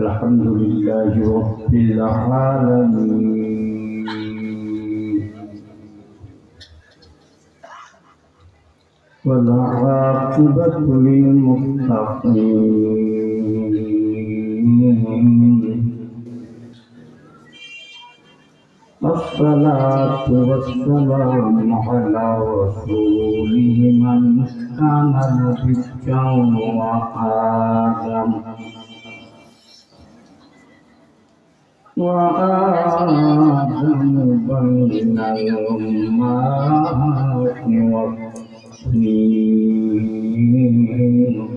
الحمد لله رب العالمين. والعاقبة للمتقين. الصلاة والسلام على رسوله من كان نبيا وآدم. وآدم بين الأمات والطين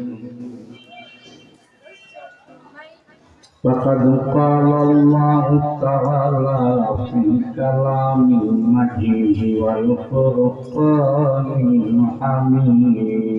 فقد قال الله تعالى في كلام المجيد والفرقان الحميد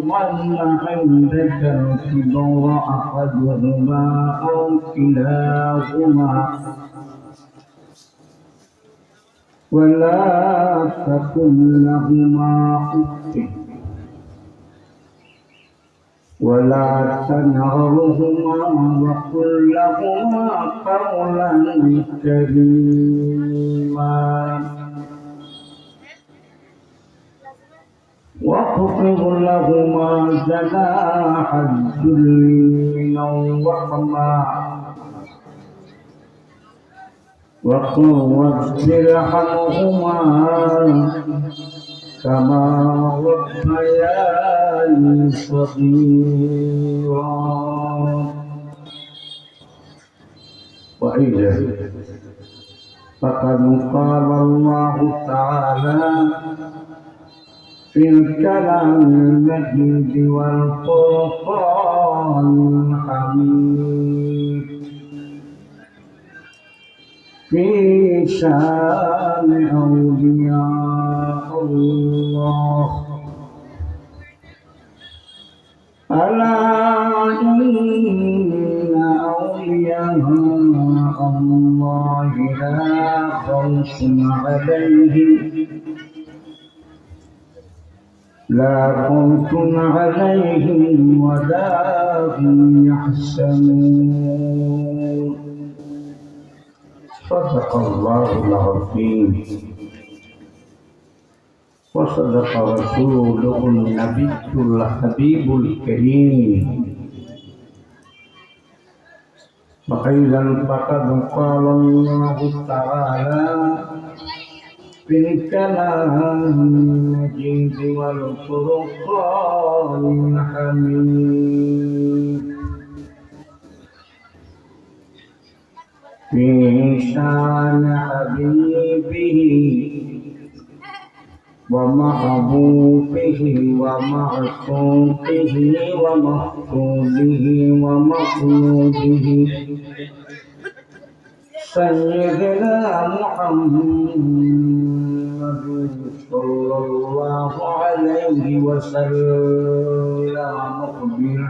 يبلغن عندك الكبر أحدهما أو كلاهما ولا تكن لهما أف ولا تنهرهما وقل لهما قولا كريما واخفض لهما جناح الذل من الرحمة. وقل رب ارحمهما كما ربياني صغيرا. وإذا فقد قال الله تعالى في الكلام المجيد والفرقان الحميد. في شأن أولياء الله. ألا إن أولياء الله لا خوف عليهم لا خوف عليهم ولا هم يحزنون صدق الله العظيم. وصدق رسوله النبي الحبيب الكريم. وأيضا فقد قال الله تعالى في الكلام المجيد والفرقان الحميد في شان حبيبه ومحبوبه ومعصومه ومحبوبه ومطلوبه سيدنا محمد صلى الله عليه وسلم. مخبرا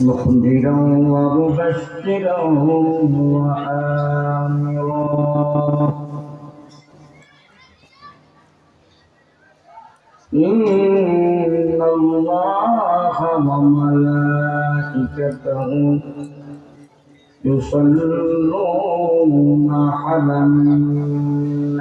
مخبرا ومبشرا وآمرا إن الله وملائكته يصلون على النبي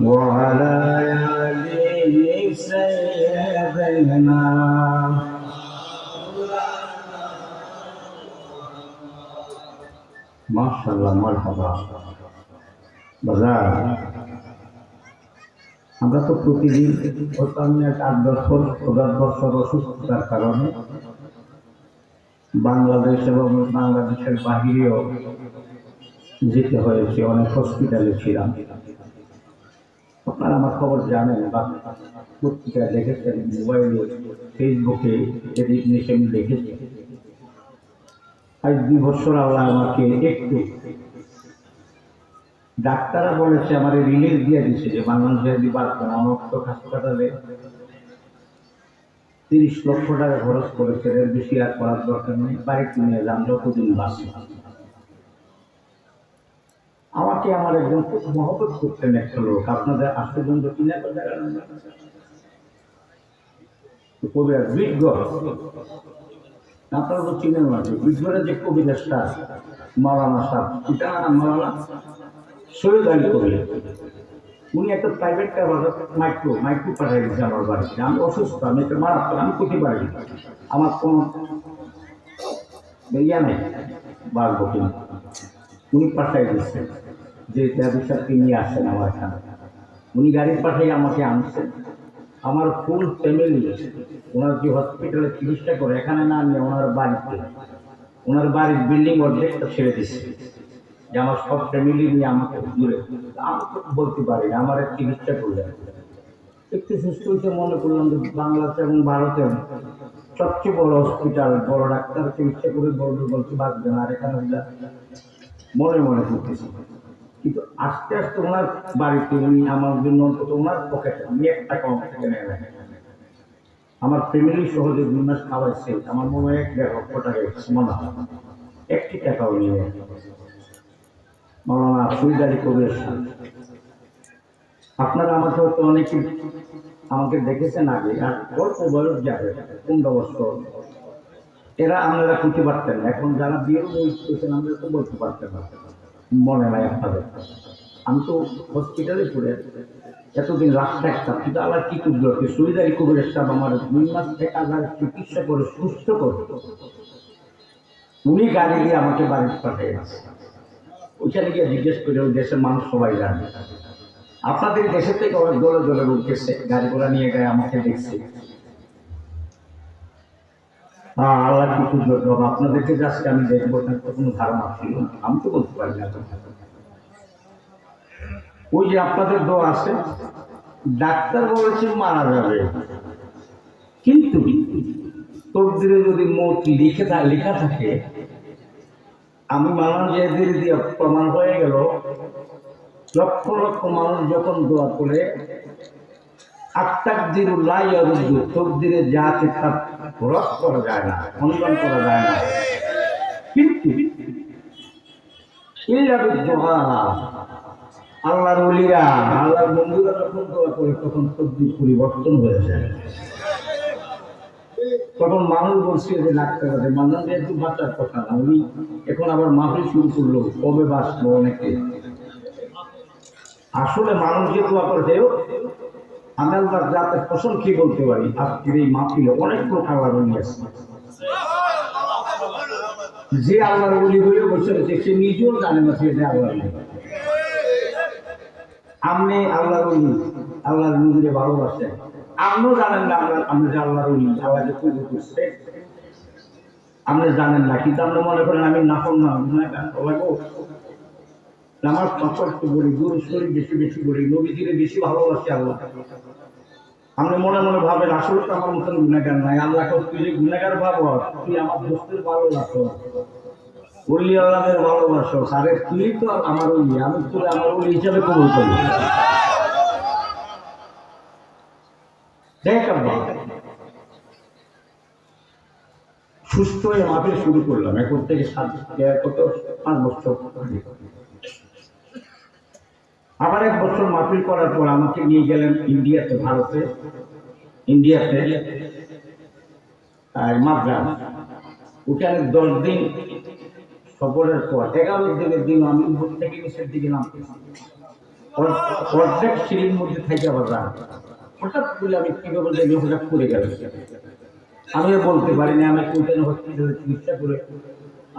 وعلى آل سيدنا মাশাআল্লাহ মারহাবা বাজার আমরা তো প্রতিদিন হয়তো আমি এক আট বছর দশ বছর অসুস্থতার কারণে বাংলাদেশ এবং বাংলাদেশের বাহিরেও যেতে হয়েছে অনেক হসপিটালে ছিলাম আপনারা আমার খবর জানেন বা পত্রিকায় দেখেছেন মোবাইলে ফেসবুকে এদিক নিচে আমি দেখেছি। আজ দুই বছর আল্লাহ আমাকে একটু ডাক্তাররা বলেছে, আমার রিলিজ দিয়ে দিচ্ছে যে বাংলাদেশের দিবার আমার তো হাসপাতালে তিরিশ লক্ষ টাকা খরচ করেছে, এর বেশি আর করার দরকার নেই। বাড়িতে নিয়ে যান, যতদিন বাসে আমাকে আমার একজন খুব মহব্বত করতেন একটা লোক। আপনাদের আশ্চর্য কিনা কবিরা বিজ্ঞ আপনারা তো চিনেন যে কবিরাজটা মাওলানা সাহ এটা নাম মাওলানা সৈয়দ আলী কবির উনি একটা প্রাইভেট কার মাইক্রো মাইক্রো পাঠাই দিচ্ছে আমার বাড়িতে। আমি অসুস্থ, আমি একটা আমি করতে পারি আমার কোনো ইয়া নেই উনি পাঠাই দিচ্ছেন যে ব্যবসাকে নিয়ে আসেন আমার এখানে। উনি গাড়ি পাঠিয়ে আমাকে আনছেন। আমার ফুল ফ্যামিলি ওনার যে হসপিটালে চিকিৎসা করে, এখানে না নিয়ে ওনার বাড়িতে। ওনার বাড়ির বিল্ডিং অর্ধেকটা ছেড়ে দিচ্ছে যে আমার সব ফ্যামিলি নিয়ে আমাকে দূরে। আমি তো বলতে পারি না, আমার চিকিৎসা করলেন একটু সুস্থ হয়েছে মনে করলাম যে বাংলাদেশ এবং ভারতে সবচেয়ে বড় হসপিটাল বড় ডাক্তার চিকিৎসা করে বলবে বলতে বাঁচবেন আর এখানে মনে মনে করতেছি। কিন্তু আস্তে আস্তে ওনার বাড়িতে উনি আমার জন্য অন্তত ওনার পকেটে আমি একটা কম থেকে নেয় আমার ফ্যামিলি সহ যে দুই মাস খাওয়াইছে, আমার মনে হয় এক দেড় লক্ষ টাকা মনে হয়। একটি টাকাও নিয়ে আপনারা আমাকে হয়তো অনেকে আমাকে দেখেছেন আগে, আর অল্প বয়স যাবে, পনেরো বছর। এরা আপনারা খুঁজতে পারতেন এখন যারা বিয়ে করছেন আমরা তো বলতে পারতেন না। মনে নাই আপনাদের আমি তো হসপিটালে পড়ে এতদিন লাখ থাকতাম কিন্তু আবার কি করল সুবিধারি কবির সাহেব আমার দুই মাস এক হাজার চিকিৎসা করে সুস্থ করে। উনি গাড়ি দিয়ে আমাকে বাড়িতে পাঠিয়ে ওইখানে গিয়ে জিজ্ঞেস করে ওই দেশের মানুষ সবাই জানে। আপনাদের দেশের থেকে অনেক দলে দলে উঠতেছে গাড়ি ঘোড়া নিয়ে গায়ে আমাকে দেখছে। আল্লাহ কিছু জন্য আপনাদেরকে আজকে আমি দেখব, তার কোনো ধারণা ছিল আমি তো বলতে পারি না। ওই যে আপনাদের দোয়া আছে, ডাক্তার বলেছে মারা যাবে। কিন্তু তকদিরে যদি মত লিখে লেখা থাকে, আমি মানব যে ধীরে দিয়ে প্রমাণ হয়ে গেল, লক্ষ লক্ষ মানুষ যখন দোয়া করে, আত্মাকদিরুল্লাহ ইয়ারুদ্দু তকদিরে যা আছে তা রদ করা যায় না খণ্ডন করা যায় না। কিন্তু আল্লাহর ওলিরা, আল্লাহর বন্ধুরা যখন দোয়া করে, তখন তকদির পরিবর্তন হয়ে যায়। তখন মানুষ বলছে যে ডাক্তার আছে মানুষ যেহেতু বাঁচার কথা না। উনি এখন আবার মাফি শুরু করল, কবে বাঁচলো অনেকে? আসলে মানুষ যে দোয়া করে আমি আল্লাহর যাতে ফসল কি বলতে পারি? আজকের এই মাহফিলে অনেক উনি আছে। যে আল্লাহর বলি হয়ে বসে রয়েছে, সে নিজেও জানে না সে যে আল্লাহর আপনি আল্লাহর উনি আল্লাহর নিজেকে ভালোবাসেন। আপনিও জানেন না আমরা আমরা যে আল্লাহর উনি আল্লাহকে পুজো করছে। আপনি জানেন না, কিন্তু আপনি মনে করেন, আমি না আমার সম্পর্ক বলি গুরু শরীর বেশি বেশি বলি নবীজিরে বেশি ভালোবাসি আল্লাহ। আপনি মনে মনে ভাবেন, আসলে তো আমার মতন গুণাগার নাই। আল্লাহ তুই যে গুণাগার ভাবো তুই আমার দোস্তের ভালোবাসো। বললি আল্লাহের ভালোবাসো। আরে তুই তো আমার উলি আমি তুই আমার উলি হিসাবে কবুল করি দেখ আব্বা, সুস্থ হয়ে মাফিল শুরু করলাম। এখন থেকে সাত কত? পাঁচ বছর। আবার এক বছর মাহফিল করার পর আমাকে নিয়ে গেলেন ইন্ডিয়াতে, ভারতে। ইন্ডিয়াতে। আর মাদ্রাস ওখানে দশ দিন সফরের পর, এগারো দিনের দিন আমি উপর থেকে নিচের দিকে অর্ধেক সিঁড়ির মধ্যে থেকে আবার হঠাৎ করে আমি কীভাবে জানি, হঠাৎ পড়ে গেল। আমিও বলতে পারি না, আমি কোথায় হসপিটালে চিকিৎসা করে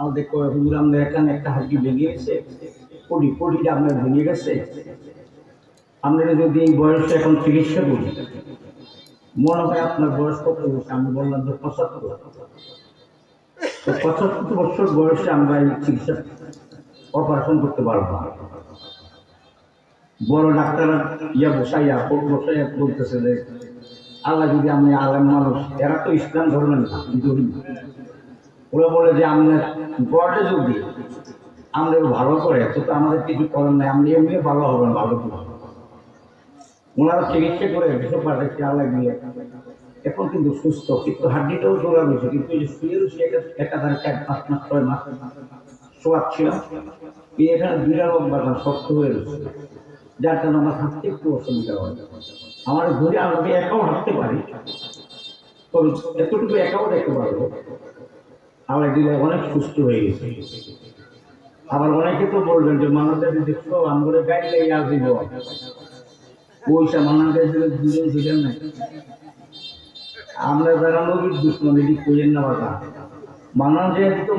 আমাদের আমাদের এখানে একটা হাঁটি ভেঙে গেছে। পড়ি পড়িটা আপনার ভেঙে গেছে। আমরা যদি এই বয়সে এখন চিকিৎসা করি মনে হয় আপনার বয়স কত বয়স আমি বললাম যে পঁচাত্তর। পঁচাত্তর বছর বয়সে আমরা এই চিকিৎসা অপারেশন করতে পারব না। বড় ডাক্তাররা ইয়া বসাইয়া, কোট বসাইয়া বলতেছে যে, আল্লাহ যদি আমি আলেম মানুষ, এরা তো ইসলাম ধরবেন না ওরা বলে যে আমরা গডে যদি আমরা ভালো করে তো তো আমাদের কিছু করার নাই, আমরা এমনি ভালো হবে না, ভালো করে। ওনারা চিকিৎসা করে কিছু পাঠাচ্ছে আল্লাহ গিয়ে এখন কিন্তু সুস্থ, কিন্তু হাড্ডিটাও জোড়া রয়েছে কিন্তু এই যে শুয়ে রয়েছে একাধারে চার পাঁচ মাস, ছয় মাস শোয়ার ছিল এই এখানে দুইটা বাগান শক্ত হয়ে রয়েছে। যার কারণে আমার হাঁটতে একটু অসুবিধা হয়। আমার ঘুরে আমি একাও হাঁটতে পারি। তবে এতটুকু একাও দেখতে পারব আমার দিলে অনেক সুস্থ হয়ে গেছে। আবার অনেকে তো বলবেন যে মানুষদের দেখছ আমরা গাড়ি গাড়ি আসিব পয়সা নাই আমরা যারা দুশ্মন কইেন না মানব যেহেতু তো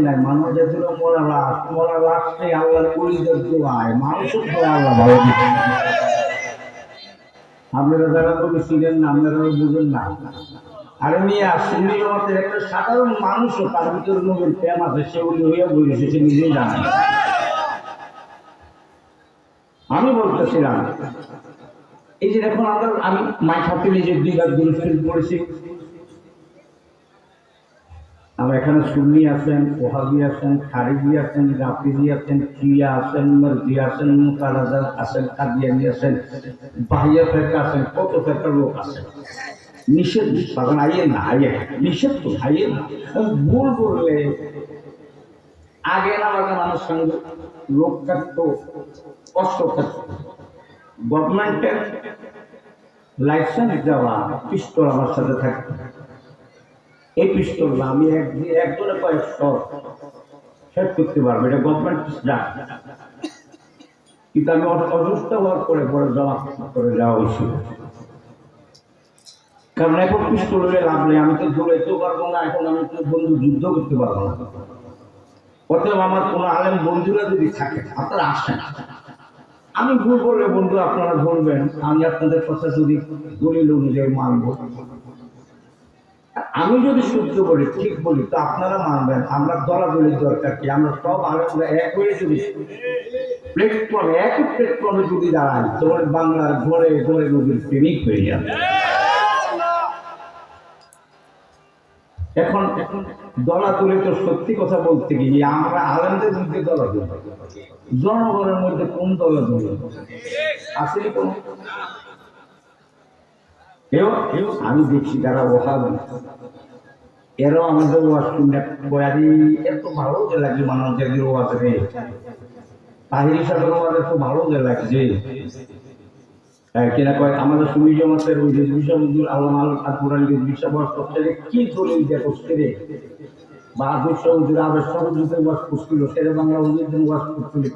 নাই। মানব যেহেতু মরা লাশ, মরা নেই আল্লাহর দোয়ায় মানুষের আল্লাহ ভালো আপনারা যারা নবী ছিলেন না, আপনারা বুঝেন না। আর মিয়া সুন্নি জমাতের একটা সাধারণ মানুষও তার ভিতরে নবীর প্রেম আছে সেগুলি হইয়া বলেছে, সে নিজেই জানে। আমি বলতেছিলাম, এই যে দেখুন আমরা, আমি মাই খাতে নিজে দুই লাখ দুরুস্তিল পড়েছি আমার এখানে সুন্নি আছেন, ওহাবি আছেন, খারিজি আছেন, রাফিজি আছেন, কিয়া আছেন, মর্জি আছেন মুকারাজা আছেন, কাদিয়ানি আছেন, বাহিয়া ফেরকা আছেন, কত ফেরকার লোক আছেন। নিষেধ তখন আইয়ে না না। নিষেধ তো আইয়ে না ভুল করলে আগে না বাগে মানুষ সঙ্গে লোক থাকতো, কষ্ট থাকতো। গভর্নমেন্টের লাইসেন্স দেওয়া পিস্তল আমার সাথে থাকতো। এই পিস্তল আমি এক একজনে কয়েক শট শেষ করতে পারব, এটা গভর্নমেন্ট কিন্তু আমি অসুস্থ হওয়ার পরে পরে জমা করে যাওয়া হয়েছিল। কারণ এখন পিস্তল হলে লাভ নেই, আমি তো দৌড়াইতেও পারব না, এখন আমি তো বন্ধু যুদ্ধ করতে পারব না। অতএব আমার কোনো আলেম বন্ধুরা যদি থাকে, আপনারা আসেন। আমি ভুল করলে বন্ধু আপনারা ধরবেন, আমি আপনাদের কথা যদি দলিল অনুযায়ী মানব। আমি যদি সূত্র বলি, ঠিক বলি, তো আপনারা মানবেন, আমরা দলা দলাদলির দরকার কি? আমরা সব আলোচনা এক হয়ে যদি প্ল্যাটফর্মে একই প্ল্যাটফর্মে যদি দাঁড়াই, তোমার বাংলার ঘরে ঘরে নদীর প্রেমিক হয়ে যাবে। এখন এখন দলাদলি তো সত্যি কথা বলতে গিয়ে আমরা আলেমদের মধ্যে দলাদলি জনগণের মধ্যে কোন দলাদলি আসলে কোন? এও এও, আমি দেখছি তারা ওহাব। এরাও আমাদের ওয়াজ শুনে বয়ারি, এত ভালো যে লাগে মানুষের ওয়াজ রে। তাহির সাহেবের ওয়াজ এত ভালো যে লাগছে। কিনা কয়, আমাদের সুমি জমাতের ওই রেজবিশা হুজুর, আল্লাহ আল আকবর আলী রেজবিশা বয়স সবচেয়ে কি দলিল দিয়ে করছে রে? বা দুশো হুজুর আবেশ হুজুরের ওয়াজ করছিল সেটা বাংলা করছিল।